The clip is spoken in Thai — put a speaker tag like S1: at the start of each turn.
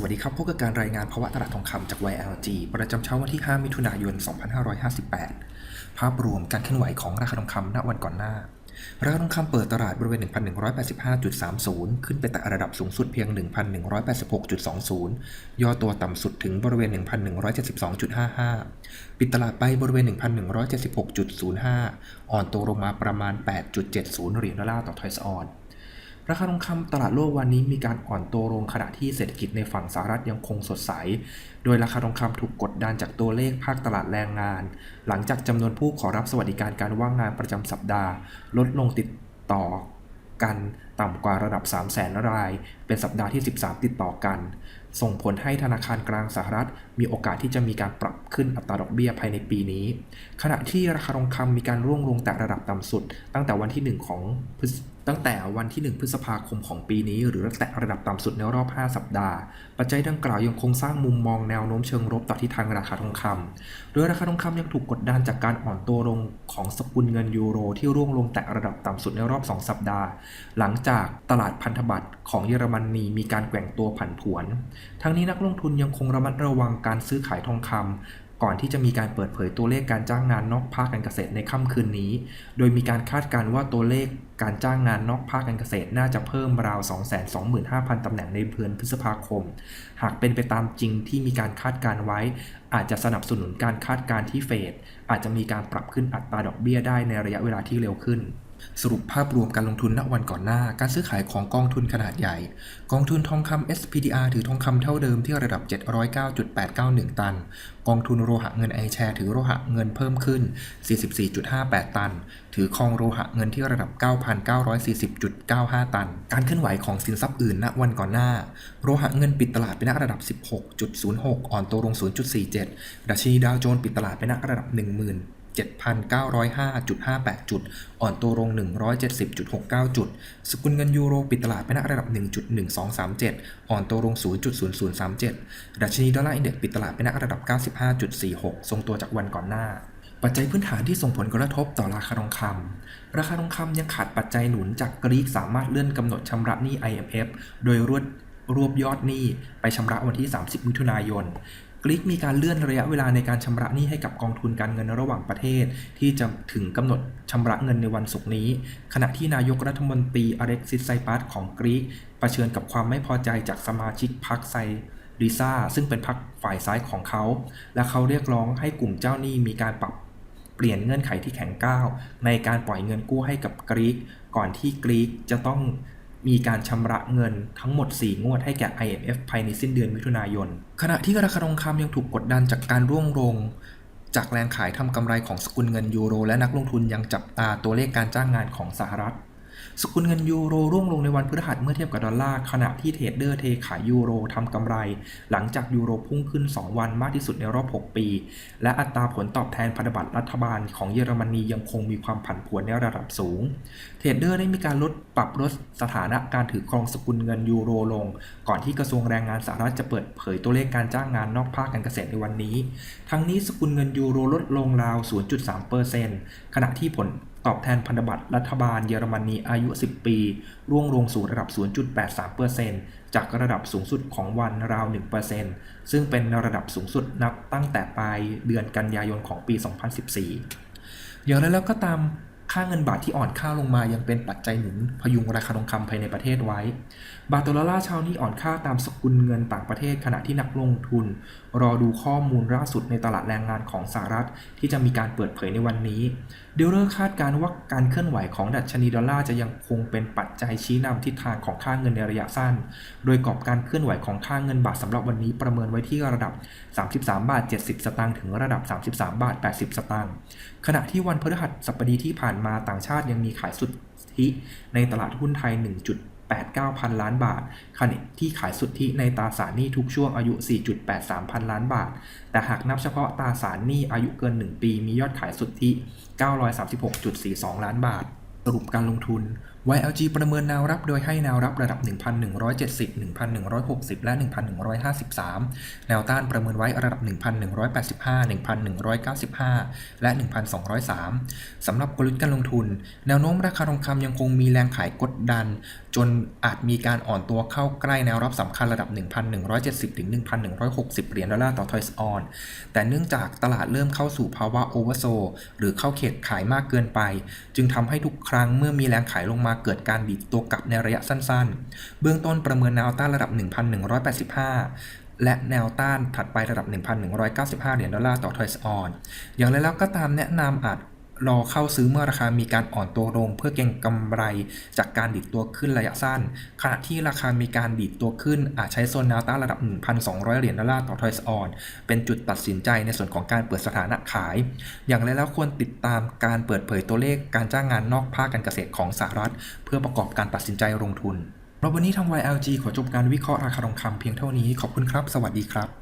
S1: สวัสดีครับพบกับการรายงานภาวะตลาดทองคำจาก YLG ประจำเช้าวันที่ 5 มิถุนายน 2558 ภาพรวมการเคลื่อนไหวของราคาทองคำณวันก่อนหน้า ราคาทองคำเปิดตลาดบริเวณ 1,185.30 ขึ้นไปแตะระดับสูงสุดเพียง 1,186.20 ย่อตัวต่ำสุดถึงบริเวณ 1,172.55 ปิดตลาดไปบริเวณ 1,176.05 อ่อนตัวลงมาประมาณ 8.70 เหรียญดอลลาร์ต่อทอยส์ออน ราคาทองคำตลาดโลกวันนี้มีการอ่อนตัวลงขณะที่เศรษฐกิจในฝั่งสหรัฐยังคงสดใส โดยราคาทองคำถูกกดดันจากตัวเลขภาคตลาดแรงงาน หลังจากจำนวนผู้ขอรับสวัสดิการการว่างงานประจำสัปดาห์ ลดลงติดต่อกัน ต่ำกว่าระดับ 3 0 0แสนราย เป็นสัปดาห์ที่ 13 ติดต่อกัน ส่งผลให้ธนาคารกลางสหรัฐ มีโอกาสที่จะมีการปรับขึ้นอัตราดอกเบี้ยภายในปีนี้ ขณะที่ราคาทองคำมีการร่วงลงแต่ระดับต่ำสุด ตั้งแต่วันที่ 1 ของพฤษตั้งแต่วันที่ 1 พฤษภาคมของปีนี้ หรือแตะระดับต่ำสุดในรอบ 5 สัปดาห์ ปัจจัยดังกล่าวยังคงสร้างมุมมองแนวโน้มเชิงลบต่อทิศทางราคาทองคำโดยราคาทองคำยังถูกกดดันจากการอ่อนตัวลงของสกุลเงินยูโร ที่ร่วงลงแตะระดับต่ำสุดในรอบ 2 สัปดาห์ หลังจากตลาดพันธบัตรของเยอรมนีมีการแกว่งตัวผันผวน ทั้งนี้นักลงทุนยังคงระมัดระวังการซื้อขายทองคำก่อนที่จะมีการเปิดเผยตัวเลขการจ้างงานนอกภาคการเกษตรในค่ำคืนนี้ โดยมีการคาดการณ์ว่าตัวเลขการจ้างงานนอกภาคการเกษตรน่าจะเพิ่มราว 225,000 ตำแหน่งในเดือนพฤษภาคม หากเป็นไปตามจริงที่มีการคาดการณ์ไว้ อาจจะสนับสนุนการคาดการณ์ที่เฟดอาจจะมีการปรับขึ้นอัตราดอกเบี้ยได้ในระยะเวลาที่เร็วขึ้น สรุปภาพรวมการลงทุนณวันก่อนหน้า การซื้อขายของกองทุนขนาดใหญ่ กองทุนทองคำ SPDR ถือทองคำเท่าเดิมที่ระดับ 709.891 ตัน กองทุนโลหะเงิน i อแชร์ถือโลหะเงินเพิ่มขึ้น 44.58 ตัน ถือคองโลหะเงินที่ระดับ 9,940.95 ตัน การเคลื่อนไหวของสินทรัพย์อื่นณวันก่อนหน้า โลหะเงินปิดตลาดไปณระดับ 16.06 อ่อนตัวลง 0.47 ดัชนีดาวโจนส์ปิดตลาดไปณระดับ 10,000 7,905.58 จุด อ่อนตัวลง 170.69 จุด สกุลเงินยูโรปิดตลาดไปณระดับ 1.1237 อ่อนตัวลง 0.0037 ดัชนีดอลลาร์อินเด็กซ์ปิดตลาดไปณระดับ 95.46 ทรงตัวจากวันก่อนหน้าปัจจัยพื้นฐานที่ส่งผลกระทบต่อราคาทองคำราคาทองคำยังขาดปัจจัยหนุนจากกรีกสามารถเลื่อนกำหนดชำระหนี้ IMF โดยรวดรวบยอดหนี้ไปชำระวันที่ 30 มิถุนายน กรีกมีการเลื่อนระยะเวลาในการชำระหนี้ให้กับกองทุนการเงินระหว่างประเทศ ที่จะถึงกำหนดชำระเงินในวันศุกร์นี้ ขณะที่นายกรัฐมนตรีอเล็กซิสไซปัสของกรีกเผชิญกับความไม่พอใจจากสมาชิกพรรคไซริซาซึ่งเป็นพรรคฝ่ายซ้ายของเขา และเขาเรียกร้องให้กลุ่มเจ้าหนี้มีการปรับเปลี่ยนเงื่อนไขที่แข็งก้าวในการปล่อยเงินกู้ให้กับกรีก ก่อนที่กรีกจะต้อง มีการชำระเงินทั้งหมด 4 งวดให้แก่ IMF ภายในสิ้นเดือนมิถุนายน ขณะที่ราคาทองคำยังถูกกดดันจากการร่วงลงจากแรงขายทำกำไรของสกุลเงินยูโร และนักลงทุนยังจับตาตัวเลขการจ้างงานของสหรัฐ สกุลเงินยูโรร่วงลงในวันพฤหัสเมื่อเทียบกับดอลลาร์ขณะที่เทรดเดอร์เทขายยูโรทำกำไร หลังจากยูโรพุ่งขึ้น 2 วันมากที่สุดในรอบ 6 ปี และอัตราผลตอบแทนพันธบัตรรัฐบาลของเยอรมนียังคงมีความผันผวนในระดับสูง เทรดเดอร์ได้มีการลดปรับลดสถานะการถือครองสกุลเงินยูโรลง ก่อนที่กระทรวงแรงงานสหรัฐจะเปิดเผยตัวเลขการจ้างงานนอกภาคการเกษตรในวันนี้ ทั้งนี้สกุลเงินยูโรลดลงราว 0.3%ขณะที่ผลตอบแทนพันธบัตรรัฐบาลเยอรมนีอายุ 10 ปี ร่วงลงสู่ระดับ 0.83%จากระดับสูงสุดของวันราว 1%ซึ่งเป็นระดับสูงสุดนับตั้งแต่ปลายเดือนกันยายนของปี 2014 อย่างไรแล้วก็ตาม ค่าเงินบาทที่อ่อนค่าลงมายังเป็นปัจจัยหนุนพยุงราคาทองคำภายในประเทศไว้ บาทต่อดอลลาร์เช้านี้อ่อนค่าตามสกุลเงินต่างประเทศขณะที่นักลงทุน รอดูข้อมูลล่าสุดในตลาดแรงงานของสหรัฐ ที่จะมีการเปิดเผยในวันนี้ เดลเลอร์คาดการว่าการเคลื่อนไหวของดัชนีดอลลาร์จะยังคงเป็นปัจจัยชี้นำทิศทางของค่าเงินในระยะสั้น โดยกรอบการเคลื่อนไหวของค่าเงินบาทสำหรับวันนี้ประเมินไว้ที่ระดับ 33 บาท 70 สตางค์ถึงระดับ 33 บาท 80 สตางค์ขณะที่วันพฤหัสบดีที่ผ่านมาต่างชาติยังมีขายสุทธิในตลาดหุ้นไทย 1.89 พันล้านบาทขณะที่ขายสุทธิในตราสารหนี้ทุกช่วงอายุ 4.83 พันล้านบาท แต่หากนับเฉพาะตราสารหนี้อายุเกิน 1 ปีมียอดขายสุทธิ 936.42 ล้านบาท สรุปการลงทุน YLG ประเมินแนวรับโดยให้แนวรับระดับ 1,170 1,160 และ 1,153 แนวต้านประเมินไว้ระดับ 1,185 1,195 และ 1,203 สำหรับกลยุทธ์การลงทุน แนวโน้มราคาทองคำยังคงมีแรงขายกดดัน จนอาจมีการอ่อนตัวเข้าใกล้แนวรับสำคัญระดับ 1,170 ถึง 1,160 เหรียญดอลลาร์ต่อทอยส์ออน แต่เนื่องจากตลาดเริ่มเข้าสู่ภาวะโอเวอร์โซหรือเข้าเขตขายมากเกินไป จึงทำให้ทุกครั้งเมื่อมีแรงขายลงมาาเกิดการดีดตัวกลับในระยะสั้นๆ เบื้องต้นประเมินแนวต้านระดับ 1,185และแนวต้านถัดไประดับ 1,195 เหรียญดอลลาร์ต่อทอยส์ออน อย่างไรแล้วก็ตามแนะนำอาจ รอเข้าซื้อเมื่อราคามีการอ่อนตัวลง เพื่อเก็งกำไรจากการดีดตัวขึ้นระยะสั้น ขณะที่ราคามีการดีดตัวขึ้นอาจใช้โซนแนวต้านระดับ 1,200 เหรียญดอลลาร์ต่อทอยส์ออน เป็นจุดตัดสินใจในส่วนของการเปิดสถานะขาย อย่างไรแล้วควรติดตามการเปิดเผยตัวเลขการจ้างงานนอกภาคการเกษตรของสหรัฐ เพื่อประกอบการตัดสินใจลงทุนเราวันนี้ทาง YLG ขอจบการวิเคราะห์ราคาทองคำเพียงเท่านี้ ขอบคุณครับ สวัสดีครับ